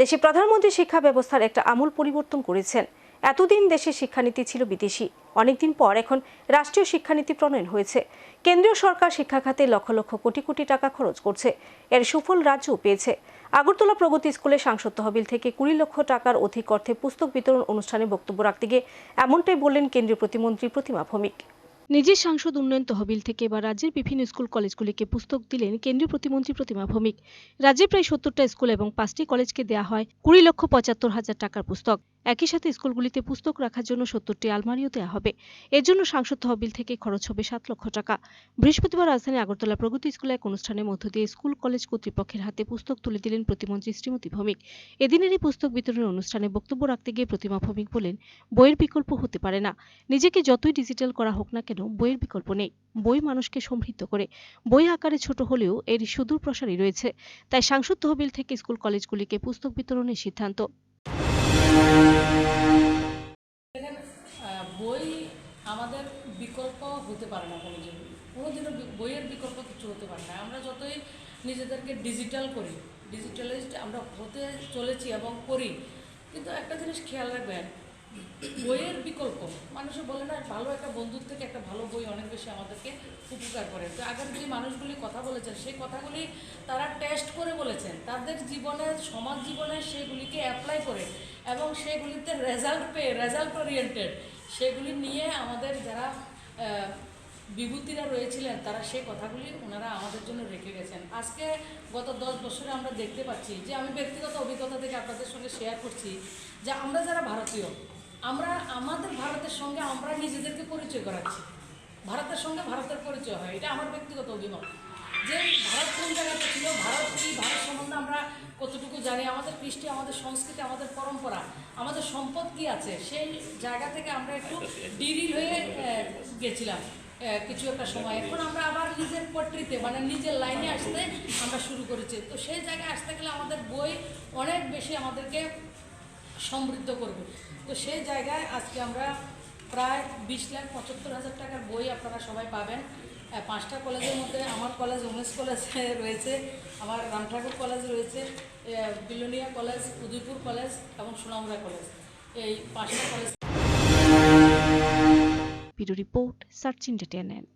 দেশে প্রধানমন্ত্রী শিক্ষা ব্যবস্থার একটা আমূল পরিবর্তন করেছেন। এতদিন দেশের শিক্ষানীতি ছিল বিদেশি। অনেকদিন পর এখন রাষ্ট্রীয় শিক্ষানীতি প্রণয়ন হয়েছে। কেন্দ্রীয় সরকার শিক্ষা খাতে লক্ষ লক্ষ কোটি কোটি টাকা খরচ করছে। এর সুফল রাজ্যও পেয়েছে। আগরতলা প্রগতি স্কুলে সাংসদ তহবিল থেকে কুড়ি লক্ষ টাকার অধিক অর্থে পুস্তক বিতরণ অনুষ্ঠানে বক্তব্য রাখতে গিয়ে এমনটাই বললেন কেন্দ্রীয় প্রতিমন্ত্রী প্রতিমা ভৌমিক। নিজের সাংসদ উন্নয়ন তহবিল থেকে বা রাজ্যের বিভিন্ন স্কুল কলেজগুলিকে পুস্তক দিলেন কেন্দ্রীয় প্রতিমন্ত্রী প্রতিমা ভৌমিক। রাজ্যে প্রায় সত্তরটা স্কুল এবং পাঁচটি কলেজকে দেওয়া হয় কুড়ি লক্ষ পঁচাত্তর হাজার টাকার পুস্তক। একই সাথে স্কুলগুলিতে পুস্তক রাখার জন্য সত্তরটি আলমারিও দেওয়া হবে। এর জন্য সাংসদ তহবিল থেকে খরচ হবে সাত লক্ষ টাকা। বৃহস্পতিবার রাজধানী আগরতলা প্রগতি স্কুলে এক অনুষ্ঠানের মধ্য দিয়ে স্কুল কলেজ কর্তৃপক্ষের হাতে পুস্তক তুলে দিলেন প্রতিমন্ত্রী শ্রীমতী ভৌমিক। এদিনের এই পুস্তক বিতরণ অনুষ্ঠানে বক্তব্য রাখতে গিয়ে প্রতিমা ভৌমিক বলেন, বইয়ের বিকল্প হতে পারে না। নিজেকে যতই ডিজিটাল করা হোক না কেন বইয়ের বিকল্প নেই। বই মানুষকে সমৃদ্ধ করে। বই আকারে ছোট হলেও এর সুদূর প্রসারী রয়েছে। তাই সাংসদ তহবিল থেকে স্কুল কলেজগুলিকে পুস্তক বিতরণের সিদ্ধান্ত। বই আমাদের বিকল্প হতে পারে না কোনো দিন কোনোদিনও বইয়ের বিকল্প কিছু হতে পারে না। আমরা যতই নিজেদেরকে ডিজিটাল করি ডিজিটালাইজড আমরা হতে চলেছি এবং করি। কিন্তু একটা জিনিস খেয়াল রাখবেন বইয়ের বিকল্প। মানুষে বলে না, ভালো একটা বন্ধুর থেকে একটা ভালো বই অনেক বেশি আমাদেরকে উপকার করে। তো আগের যে মানুষগুলি কথা বলেছেন, সেই কথাগুলি তারা টেস্ট করে বলেছেন। তাদের জীবনে, সমাজ জীবনে সেগুলিকে অ্যাপ্লাই করে এবং সেগুলিতে রেজাল্ট পেয়ে রেজাল্ট ওরিয়েন্টেড সেগুলি নিয়ে আমাদের যারা বিভূতিরা রয়েছিলেন, তারা সেই কথাগুলি ওনারা আমাদের জন্য রেখে গেছেন। আজকে গত দশ বছরে আমরা দেখতে পাচ্ছি যে, আমি ব্যক্তিগত অভিজ্ঞতা থেকে আপনাদের সঙ্গে শেয়ার করছি যে, আমরা যারা ভারতীয় আমরা, আমাদের ভারতের সঙ্গে আমরা নিজেদেরকে পরিচয় করাচ্ছি। ভারতের সঙ্গে ভারতের পরিচয় হয়, এটা আমার ব্যক্তিগত অভিমত। যে ভারত কোন জায়গাতে ছিল, ভারত কি ভারত সম্বন্ধে আমরা কতটুকু জানি, আমাদের কৃষ্টি, আমাদের সংস্কৃতি, আমাদের পরম্পরা, আমাদের সম্পদ কি আছে, সেই জায়গা থেকে আমরা একটু ডিরিল হয়ে গেছিলাম কিছু একটা সময়। এখন আমরা আবার নিজের পট্রিতে মানে নিজের লাইনে আসতে আমরা শুরু করেছি। তো সেই জায়গায় আসতে গেলে আমাদের বই অনেক বেশি আমাদেরকে সমৃদ্ধ করবে। তো সেই জায়গায় আজকে আমরা প্রায় বিশ লাখ পঁচাত্তর হাজার টাকার বই আপনারা সবাই পাবেন। পাঁচটা কলেজের মধ্যে আমার কলেজ, উমেশ কলেজ রয়েছে, আমার রামঠাকুর কলেজ রয়েছে বিলোনিয়া কলেজ, উদয়পুর কলেজ এবং সোনামুড়া কলেজ। এই পাঁচটা কলেজ রিপোর্ট, সার্চ ইন্টারটেনমেন্ট